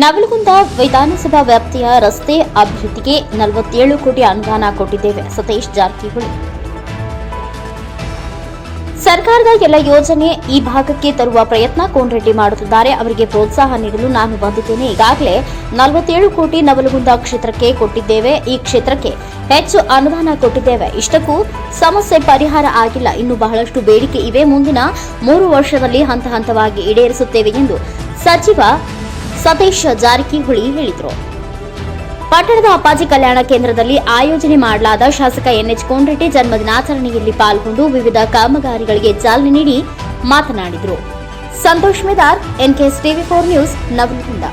ನವಲಗುಂದ ವಿಧಾನಸಭಾ ವ್ಯಾಪ್ತಿಯ ರಸ್ತೆ ಅಭಿವೃದ್ಧಿಗೆ ನಲವತ್ತೇಳು ಕೋಟಿ ಅನುದಾನ ಕೊಟ್ಟಿದ್ದೇವೆ. ಸತೀಶ್ ಜಾರಕಿಹೊಳಿ. ಸರ್ಕಾರದ ಎಲ್ಲ ಯೋಜನೆ ಈ ಭಾಗಕ್ಕೆ ತರುವ ಪ್ರಯತ್ನ ಕೋನರೆಡ್ಡಿ ಮಾಡುತ್ತಿದ್ದಾರೆ. ಅವರಿಗೆ ಪ್ರೋತ್ಸಾಹ ನೀಡಲು ನಾನು ಬಂದಿದ್ದೇನೆ. ಈಗಾಗಲೇ ನಲವತ್ತೇಳು ಕೋಟಿ ನವಲಗುಂದ ಕ್ಷೇತ್ರಕ್ಕೆ ಕೊಟ್ಟಿದ್ದೇವೆ. ಈ ಕ್ಷೇತ್ರಕ್ಕೆ ಹೆಚ್ಚು ಅನುದಾನ ಕೊಟ್ಟಿದ್ದೇವೆ. ಇಷ್ಟಕ್ಕೂ ಸಮಸ್ಯೆ ಪರಿಹಾರ ಆಗಿಲ್ಲ. ಇನ್ನು ಬಹಳಷ್ಟು ಬೇಡಿಕೆ ಇವೆ. ಮುಂದಿನ ಮೂರು ವರ್ಷದಲ್ಲಿ ಹಂತ ಹಂತವಾಗಿ ಈಡೇರಿಸುತ್ತೇವೆ ಎಂದು ಸಚಿವ ಸತೀಶ್ ಜಾರಕಿಹೊಳಿ ಹೇಳಿದರು. ಪಟ್ಟಣದ ಅಪ್ಪಾಜಿ ಕಲ್ಯಾಣ ಕೇಂದ್ರದಲ್ಲಿ ಆಯೋಜನೆ ಮಾಡಲಾದ ಶಾಸಕ ಎನ್ಎಚ್ ಕೋಂಡ್ರೆಡ್ಡಿ ಜನ್ಮದಿನಾಚರಣೆಯಲ್ಲಿ ಪಾಲ್ಗೊಂಡು ವಿವಿಧ ಕಾಮಗಾರಿಗಳಿಗೆ ಚಾಲನೆ ನೀಡಿ ಮಾತನಾಡಿದರು. Santosh Medar NKS TV four news ನವದಿಂದ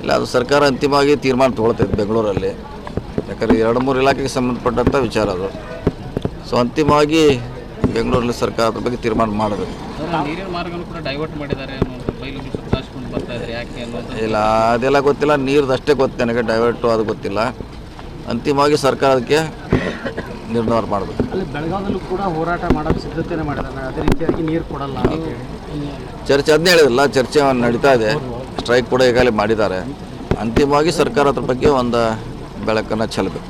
ಇಲ್ಲ, ಅದು ಸರ್ಕಾರ ಅಂತಿಮವಾಗಿ ತೀರ್ಮಾನ ತೊಗೊಳ್ತೈತೆ ಬೆಂಗಳೂರಲ್ಲಿ. ಯಾಕಂದರೆ ಎರಡು ಮೂರು ಇಲಾಖೆಗೆ ಸಂಬಂಧಪಟ್ಟಂಥ ವಿಚಾರ ಅದು. ಸೊ ಅಂತಿಮವಾಗಿ ಬೆಂಗಳೂರಲ್ಲಿ ಸರ್ಕಾರ ಅದ್ರ ಬಗ್ಗೆ ತೀರ್ಮಾನ ಮಾಡಬೇಕು ನೀರಿನ ಮಾರ್ಗವನ್ನು ಕೂಡ ಡೈವರ್ಟ್ ಮಾಡಿದ್ದಾರೆ ಇಲ್ಲ ಅದೆಲ್ಲ ಗೊತ್ತಿಲ್ಲ ನೀರ್ದು ಅಷ್ಟೇ ಗೊತ್ತು ನನಗೆ ಡೈವರ್ಟು ಅದು ಗೊತ್ತಿಲ್ಲ. ಅಂತಿಮವಾಗಿ ಸರ್ಕಾರ ಅದಕ್ಕೆ ನಿರ್ಧಾರ ಮಾಡಬೇಕು ಅಲ್ಲಿ ಬೆಳಗಾವದಲ್ಲೂ ಕೂಡ ಹೋರಾಟ ಮಾಡೋಕ್ಕೆ ಸಿದ್ಧತೆನೇ ಮಾಡಿದ್ದಾರೆ ಅದೇ ರೀತಿಯಾಗಿ ನೀರು ಕೊಡಲ್ಲ ಅಂತ ಚರ್ಚೆ ಅದನ್ನೇ ಹೇಳಿದಿಲ್ಲ ಚರ್ಚೆ ನಡೀತಾ ಇದೆ. ಸ್ಟ್ರೈಕ್ ಕೂಡ ಈಗಾಗಲೇ ಮಾಡಿದ್ದಾರೆ. ಅಂತಿಮವಾಗಿ ಸರ್ಕಾರ ಅದ್ರ ಬಗ್ಗೆ ಒಂದು ಬೆಳಕನ್ನು ಚೆಲ್ಲಬೇಕು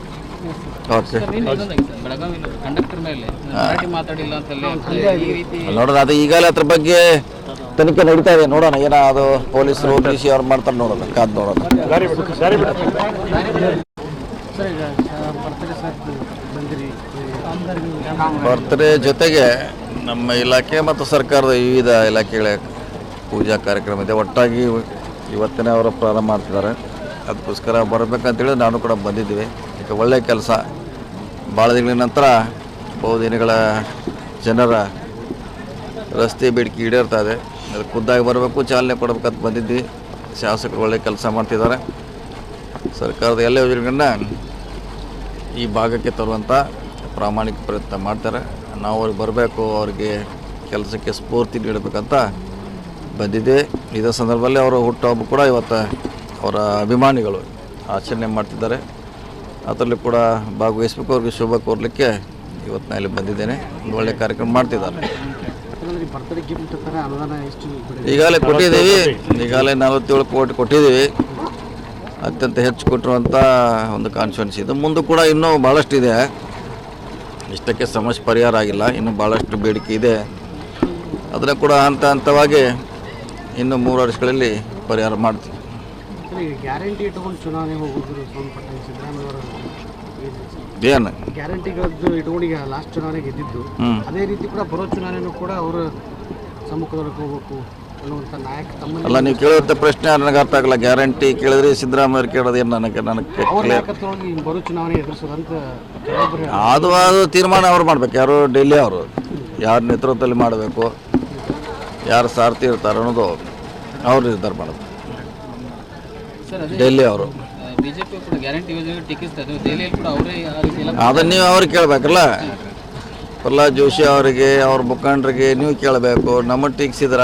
ನೋಡೋಣ ಅದು ಈಗಲೇ ಅದ್ರ ಬಗ್ಗೆ ತನಿಖೆ ನಡೀತಾ ಇದೆ. ನೋಡೋಣ ಏನೋ ಅದು ಪೊಲೀಸರು ಡಿ ಸಿ ಅವ್ರು ಮಾಡ್ತಾರೆ ನೋಡೋಣ ಕಾದ್ ನೋಡೋಣ. ಸರ್ ಈಗ ಬರ್ತಾರೆ ಸರ್? ಬಂದಿರಿ. ಬರ್ತ್ಡೇ ಜೊತೆಗೆ ನಮ್ಮ ಇಲಾಖೆ ಮತ್ತು ಸರ್ಕಾರದ ವಿವಿಧ ಇಲಾಖೆಗಳ ಪೂಜಾ ಕಾರ್ಯಕ್ರಮ ಇದೆ. ಒಟ್ಟಾಗಿ ಇವತ್ತಿನ ಅವರು ಪ್ರಾರಂಭ ಮಾಡ್ತಿದ್ದಾರೆ. ಅದಕ್ಕೋಸ್ಕರ ಬರಬೇಕಂತೇಳಿ ನಾನು ಕೂಡ ಬಂದಿದ್ದೀವಿ. ಈಗ ಒಳ್ಳೆಯ ಕೆಲಸ. ಭಾಳ ದಿನಗಳ ನಂತರ ಬಹುದಿನಗಳ ಜನರ ರಸ್ತೆ ಬೇಡಿಕೆ ಈಡೇರ್ತಾ ಇದೆ. ಅದು ಖುದ್ದಾಗಿ ಬರಬೇಕು, ಚಾಲನೆ ಕೊಡಬೇಕಂತ ಬಂದಿದ್ವಿ. ಶಾಸಕರು ಒಳ್ಳೆ ಕೆಲಸ ಮಾಡ್ತಿದ್ದಾರೆ. ಸರ್ಕಾರದ ಎಲ್ಲ ಯೋಜನೆಗಳನ್ನ ಈ ಭಾಗಕ್ಕೆ ತರುವಂಥ ಪ್ರಾಮಾಣಿಕ ಪ್ರಯತ್ನ ಮಾಡ್ತಾರೆ. ನಾವು ಅವ್ರಿಗೆ ಬರಬೇಕು, ಅವ್ರಿಗೆ ಕೆಲಸಕ್ಕೆ ಸ್ಫೂರ್ತಿ ನೀಡಬೇಕಂತ ಬಂದಿದ್ದೆ ಇದೇ ಸಂದರ್ಭದಲ್ಲಿ ಅವರ ಹುಟ್ಟುಹಬ್ಬ ಕೂಡ ಇವತ್ತು ಅವರ ಅಭಿಮಾನಿಗಳು ಆಚರಣೆ ಮಾಡ್ತಿದ್ದಾರೆ. ಅದರಲ್ಲಿ ಕೂಡ ಭಾಗವಹಿಸ್ಬೇಕು. ಅವ್ರಿಗೆ ಶುಭ ಕೋರಲಿಕ್ಕೆ ಇವತ್ತು ನಾನು ಇಲ್ಲಿ ಬಂದಿದ್ದೇನೆ. ಒಂದು ಒಳ್ಳೆ ಕಾರ್ಯಕ್ರಮ ಮಾಡ್ತಿದ್ದಾರೆ. ಈಗಾಗಲೇ ಕೊಟ್ಟಿದ್ದೀವಿ. ಈಗಾಗಲೇ ನಲವತ್ತೇಳು ಕೋಟಿ ಕೊಟ್ಟಿದ್ದೀವಿ. ಅತ್ಯಂತ ಹೆಚ್ಚು ಕೊಟ್ಟಿರುವಂಥ ಒಂದು ಕಾನ್ಫಿಡೆನ್ಸ್ ಇದು ಮುಂದೆ ಕೂಡ ಇನ್ನೂ ಭಾಳಷ್ಟು ಇದೆ ಇಷ್ಟಕ್ಕೆ ಸಮಸ್ಯೆ ಪರಿಹಾರ ಆಗಿಲ್ಲ. ಇನ್ನೂ ಭಾಳಷ್ಟು ಬೇಡಿಕೆ ಇದೆ. ಅದನ್ನು ಕೂಡ ಹಂತ ಹಂತವಾಗಿ ಇನ್ನು ಮೂರು ವರ್ಷಗಳಲ್ಲಿ ಪರಿಹಾರ ಮಾಡ್ತೀವಿ. ಗ್ಯಾರಂಟಿ ಇಟ್ಕೊಂಡು ಚುನಾವಣೆ ಹೋಗೋದು ಸಂಬಂಧಪಟ್ಟ ಸಿದ್ದರಾಮಯ್ಯ ಏನು? ಗ್ಯಾರಂಟಿಗಳದ್ದು ಇಟ್ಕೊಂಡು ಈಗ ಲಾಸ್ಟ್ ಚುನಾವಣೆ ಗೆದ್ದಿದ್ದು. ಅದೇ ರೀತಿ ಕೂಡ ಬರೋ ಚುನಾವಣೆನೂ ಕೂಡ ಅವರು ಸಮ್ಮುಖದೊಳಗೆ ಹೋಗ್ಬೇಕು ಅನ್ನುವಂಥ ನಾಯಕ ತಮ್ಮಲ್ಲಿ ಅಲ್ಲ ನೀವು ಕೇಳುವಂಥ ಪ್ರಶ್ನೆ ನನಗೆ ಅರ್ಥ ಆಗಲ್ಲ. ಗ್ಯಾರಂಟಿ ಕೇಳಿದ್ರೆ ಸಿದ್ದರಾಮಯ್ಯ ಕೇಳೋದೇನು ನನಗೆ ನನಗೆ ಅದು ಅದು ತೀರ್ಮಾನ ಅವ್ರು ಮಾಡ್ಬೇಕು. ಯಾರು ಡೆಲ್ಲಿ ಅವರು. ಯಾರ ನೇತೃತ್ವದಲ್ಲಿ ಮಾಡಬೇಕು. ಯಾರು ಸಾರ್ಥಿ ಇರ್ತಾರೆ ಅನ್ನೋದು ಅವ್ರು ನಿರ್ಧಾರ ಮಾಡೋದು ರೀತಿ ಅವರು. ಅದನ್ನ ನೀವು ಅವ್ರಿಗೆ ಕೇಳಬೇಕಲ್ಲ? ಪ್ರಹ್ಲಾದ್ ಜೋಶಿ ಅವರಿಗೆ ಅವ್ರ ಮುಖಂಡರಿಗೆ ನೀವು ಕೇಳಬೇಕು. ನಮ್ಮ ಟೀಕ್ಸಿದ್ರ?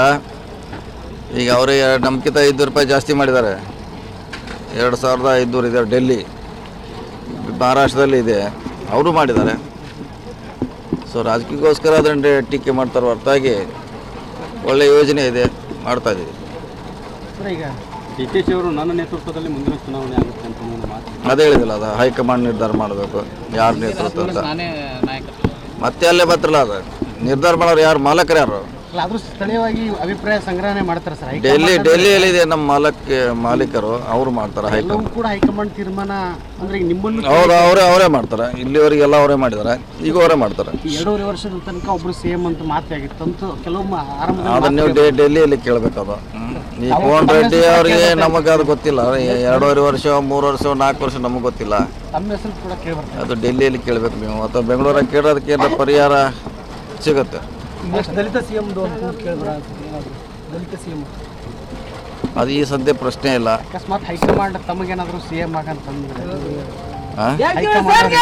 ಈಗ ಅವರೇ ನಮ್ಗಿಂತ ಐದು ರೂಪಾಯಿ ಜಾಸ್ತಿ ಮಾಡಿದ್ದಾರೆ. ಎರಡು ಸಾವಿರದ ಐದುನೂರು ಇದೆ ಡೆಲ್ಲಿ. ಮಹಾರಾಷ್ಟ್ರದಲ್ಲಿ ಇದೆ ಅವರು ಮಾಡಿದ್ದಾರೆ. ಸೊ ರಾಜಕೀಯಕ್ಕೋಸ್ಕರ ಅದರಿಂದ ಟೀಕೆ ಮಾಡ್ತಾರೆ ಹೊರತಾಗಿ ಒಳ್ಳೆಯ ಯೋಜನೆ ಇದೆ ಮಾಡ್ತಾ ಇದ್ದೀವಿ. ಸರ್ ಈಗ ಡಿ ಕೆ ಶಿ ಅವರು ನನ್ನ ನೇತೃತ್ವದಲ್ಲಿ ಮುಂದಿನ ಚುನಾವಣೆ ಆಗುತ್ತೆ ಅಂತ ಒಂದು ಮಾತು. ಅದೇ ಹೇಳಿದಿಲ್ಲ ಅದ ಹೈಕಮಾಂಡ್ ನಿರ್ಧಾರ ಮಾಡಬೇಕು. ಯಾರ ನೇತೃತ್ವ ಅಂತ. ಮತ್ತೆ ಅಲ್ಲೇ ಬರ್ತಿರಲ್ಲ ಅದು. ನಿರ್ಧಾರ ಮಾಡೋರು ಯಾರು? ಮಾಲಕರು ಯಾರು? ಆದ್ರೂ ಸ್ಥಳೀಯವಾಗಿ ಅಭಿಪ್ರಾಯ ಸಂಗ್ರಹಣೆ ಮಾಡ್ತಾರೆ ಸರ್. ಡೆಲ್ಲಿ ಡೆಲ್ಲಿಯಲ್ಲಿದೆ ನಮ್ಮ ಮಾಲಕ್ ಮಾಲೀಕರು ಅವರು ಮಾಡ್ತಾರೆ ಹೈಕಮಾಂಡ್. ಕೂಡ ಹೈಕಮಾಂಡ್ ತೀರ್ಮಾನ ಅಂದ್ರೆ ನಿಮ್ಮನ್ನು ಹೌದು ಅವರೇ ಅವರೇ ಮಾಡ್ತಾರೆ. ಇಲ್ಲಿವರೆಗೆಲ್ಲ ಅವರೇ ಮಾಡಿದ್ದಾರೆ. ಈಗ ಅವರೇ ಮಾಡ್ತಾರೆ. ಎರಡೂವರೆ ವರ್ಷದ ತನಕ ಒಬ್ರು ಸಿಎಂ ಅಂತ ಮಾತಾಗಿತ್ತು ಅಂತೂ ಕೆಲವೊಮ್ಮೆ ಅದನ್ನ ನೀವು ಡೆ ಡೆಲ್ಲಿಯಲ್ಲಿ ಕೇಳಬೇಕದು. ಈ ಕೋನ್ ರೆಡ್ಡಿ ಅವರಿಗೆ ನಮಗೆ ಅದು ಗೊತ್ತಿಲ್ಲ. ಎರಡೂವರೆ ವರ್ಷ ಮೂರು ವರ್ಷ ನಾಲ್ಕು ವರ್ಷ ನಮಗೆ ಗೊತ್ತಿಲ್ಲ. ತಮ್ಮ ಹೆಸರು ಕೂಡ ಕೇಳಿ ಬರ್ತಾರೆ ಅದು ಡೆಲ್ಲಿಯಲ್ಲಿ ಕೇಳಬೇಕು ನೀವು. ಅಥವಾ ಬೆಂಗಳೂರಾಗ ಕೇಳೋದಕ್ಕೆ ಪರಿಹಾರ ಸಿಗುತ್ತೆ? ದಲಿತ ಸಿಎಂ ಕೇಳಿದ್ರ ದಲಿತ ಸಿಎಂ ಅದು ಈ ಸದ್ಯ ಪ್ರಶ್ನೆ ಇಲ್ಲ. ಅಕಸ್ಮಾತ್ ಹೈಕಮಾಂಡ್ ತಮಗೇನಾದ್ರೂ ಸಿಎಂ ಆಗಂತಂದ್ರೆ ಆ? ಹೈಕಮಾಂಡ್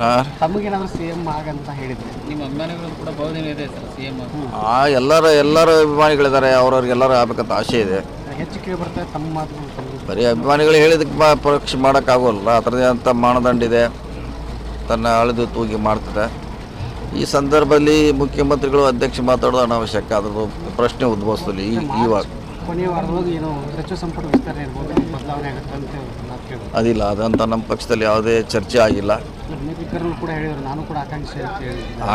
ಆ? ತಮಗೇನಾದ್ರೂ ಸಿಎಂ ಆಗಂತ ಹೇಳಿದ್ರೆ? ನಿಮ್ಮ ಅಭಿಮಾನಿಗಳು ಕೂಡ ಬಹುದಿನ ಇದೆ ಸರ್ ಸಿ ಎಂ ಆ ಎಲ್ಲರ ಎಲ್ಲರ ಅಭಿಮಾನಿಗಳಿದ್ದಾರೆ ಅವ್ರವ್ರಿಗೆ ಎಲ್ಲರೂ ಆಗ್ಬೇಕಂತ ಆಸೆ ಇದೆ. ಹೆಚ್ಚು ಕೇಳಿ ಬರ್ತಾರೆ ತಮ್ಮ ಮಾತು ಬರೀ ಅಭಿಮಾನಿಗಳು ಹೇಳಿದಕ್ಕೆ ಪರೀಕ್ಷೆ ಮಾಡೋಕ್ಕಾಗೋಲ್ಲ. ಅದರದೇ ಅಂತ ಮಾನದಂಡ ಇದೆ. ತನ್ನ ಅಳೆದು ತೂಗಿ ಮಾಡ್ತದೆ. ಈ ಸಂದರ್ಭದಲ್ಲಿ ಮುಖ್ಯಮಂತ್ರಿಗಳು ಅಧ್ಯಕ್ಷ ಮಾತಾಡೋದು ಅನಾವಶ್ಯಕ. ಅದ್ರದ್ದು ಪ್ರಶ್ನೆ ಉದ್ಭವಿಸ್ತದೆ ಈ ನಾವು ಅದಿಲ್ಲ ಅದಂತ ನಮ್ಮ ಪಕ್ಷದಲ್ಲಿ ಯಾವುದೇ ಚರ್ಚೆ ಆಗಿಲ್ಲ.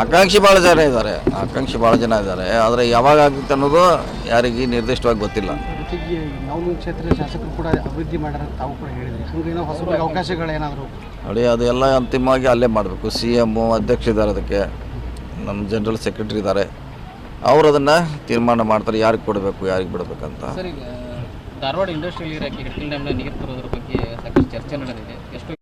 ಆಕಾಂಕ್ಷಿ ಭಾಳ ಜನ ಇದ್ದಾರೆ ಆಕಾಂಕ್ಷಿ ಭಾಳ ಜನ ಇದ್ದಾರೆ. ಆದರೆ ಯಾವಾಗ ಆಗುತ್ತೆ ಅನ್ನೋದು ಯಾರಿಗೆ ನಿರ್ದಿಷ್ಟವಾಗಿ ಗೊತ್ತಿಲ್ಲ. ಅಡಿ ಕ್ಷೇತ್ರದ ಶಾಸಕರು ಕೂಡ ಅಭಿವೃದ್ಧಿ ಮಾಡ್ಯಾರ ತಾವು ಕೂಡ ಹೇಳಿದ್ರಿ. ಹಂಗೆ ಏನೋ ಹೊಸಬರಿಗೆ ಅವಕಾಶಗಳೇನಾದರೂ? ನೋಡಿ ಅದೆಲ್ಲ ಅಂತಿಮವಾಗಿ ಅಲ್ಲೇ ಮಾಡಬೇಕು. ಸಿ ಎಮ್ಮು ಅಧ್ಯಕ್ಷ ಇದ್ದಾರೆ ಅದಕ್ಕೆ. ನಮ್ಮ ಜನರಲ್ ಸೆಕ್ರೆಟರಿ ಇದ್ದಾರೆ. ಅವರು ಅದನ್ನು ತೀರ್ಮಾನ ಮಾಡ್ತಾರೆ, ಯಾರಿಗೆ ಕೊಡಬೇಕು, ಯಾರಿಗೆ ಬಿಡಬೇಕಂತ. ಧಾರವಾಡ ಇಂಡಸ್ಟ್ರಿಯಲ್ ನೀರು ಬಗ್ಗೆ ಸಾಕಷ್ಟು ಚರ್ಚೆ ನಡೆದಿದೆ. ಎಷ್ಟು